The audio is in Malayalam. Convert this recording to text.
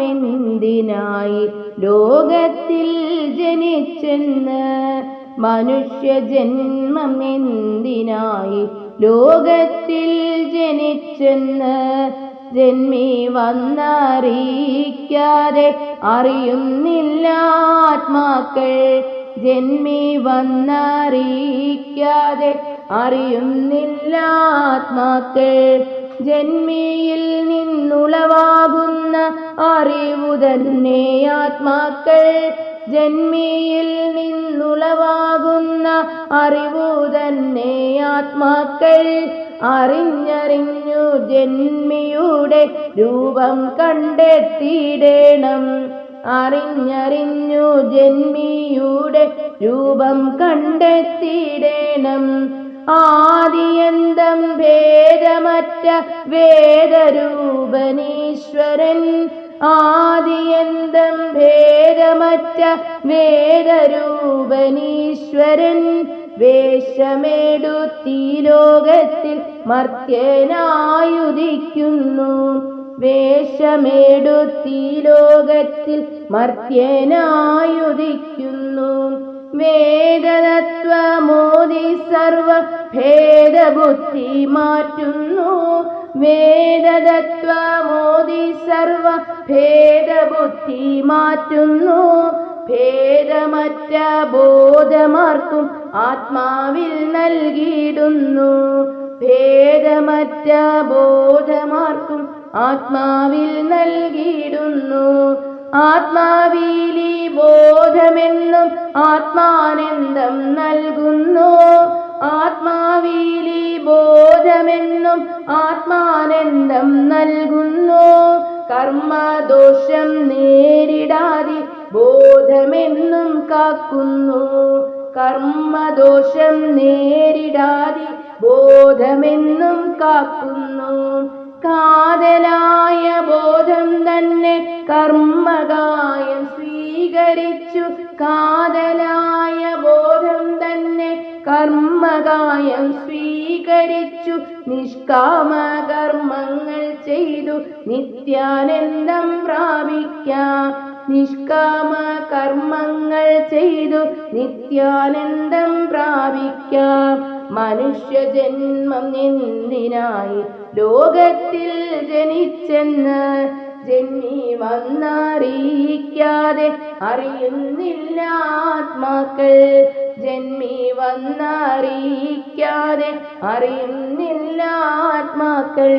എന്തിനായി ലോകത്തിൽ ജനിച്ചെന്ന്? മനുഷ്യജന്മമെന്തിനായി ലോകത്തിൽ ജനിച്ചെന്ന്? ജന്മി വന്നറിയിക്കാതെ അറിയുന്നില്ല ആത്മാക്കൾ. ജന്മി വന്നറിയിക്കാതെ അറിയുന്നില്ല ആത്മാക്കൾ. ജന്മിയിൽ നിന്നുളവാകുന്ന അറിവു തന്നെ ആത്മാക്കൾ. ജന്മിയിൽ നിന്നുളവാകുന്ന അറിവു തന്നെ ആത്മാക്കൾ. അറിഞ്ഞറിഞ്ഞു ജന്മിയുടെ രൂപം കണ്ടെത്തിയിടണം. അറിഞ്ഞറിഞ്ഞു ജന്മിയുടെ രൂപം കണ്ടെത്തിയിടണം. ആദിയന്തം ഭേദമറ്റ വേദരൂപനീശ്വരൻ. ആദിയന്തം ഭേദമറ്റ വേദരൂപനീശ്വരൻ. വേഷമേടുത്തി ലോകത്തിൽ മർത്യനായുദിക്കുന്നു. വേഷമേടുത്തി ലോകത്തിൽ മർത്യനായുദിക്കുന്നു. വേദതത്വമോദി സർവ ഭേദബുദ്ധി മാറ്റുന്നു. വേദതത്വമോദി സർവ ഭേദബുദ്ധി മാറ്റുന്നു. ഭേദമറ്റ ബോധമാർക്കും ആത്മാവിൽ നൽകിയിടുന്നു. ഭേദമറ്റ ബോധമാർക്കും ആത്മാവിൽ നൽകിയിടുന്നു. ആത്മാവിലി ബോധമെന്നും ആത്മാനന്ദം നൽകുന്നു. ബോധമെന്നും ആത്മാനന്ദം നൽകുന്നു. കർമ്മദോഷം നേരിടാതെ ബോധമെന്നും കാക്കുന്നു. കർമ്മദോഷം നേരിടാതെ ബോധമെന്നും കാക്കുന്നു. കാതലായ ബോധം തന്നെ കർമ്മകായം സ്വീകരിച്ചു. കാതലായ ബോധം തന്നെ കർമ്മകായം സ്വീകരിച്ചു. നിഷ്കാമ കർമ്മങ്ങൾ ചെയ്തു. നിത്യാനന്ദം പ്രാപിക്കാം. നിഷ്കാമ കർമ്മങ്ങൾ ചെയ്തു. നിത്യാനന്ദം പ്രാപിക്കാം. മനുഷ്യജന്മം എന്തിനായി ലോകത്തിൽ ജനിച്ചെന്ന് ജന്മി വന്നറിയിക്കാതെ അറിയുന്നില്ല ആത്മാക്കൾ. ജന്മി വന്നറിയിക്കാതെ അറിയുന്നില്ല ആത്മാക്കൾ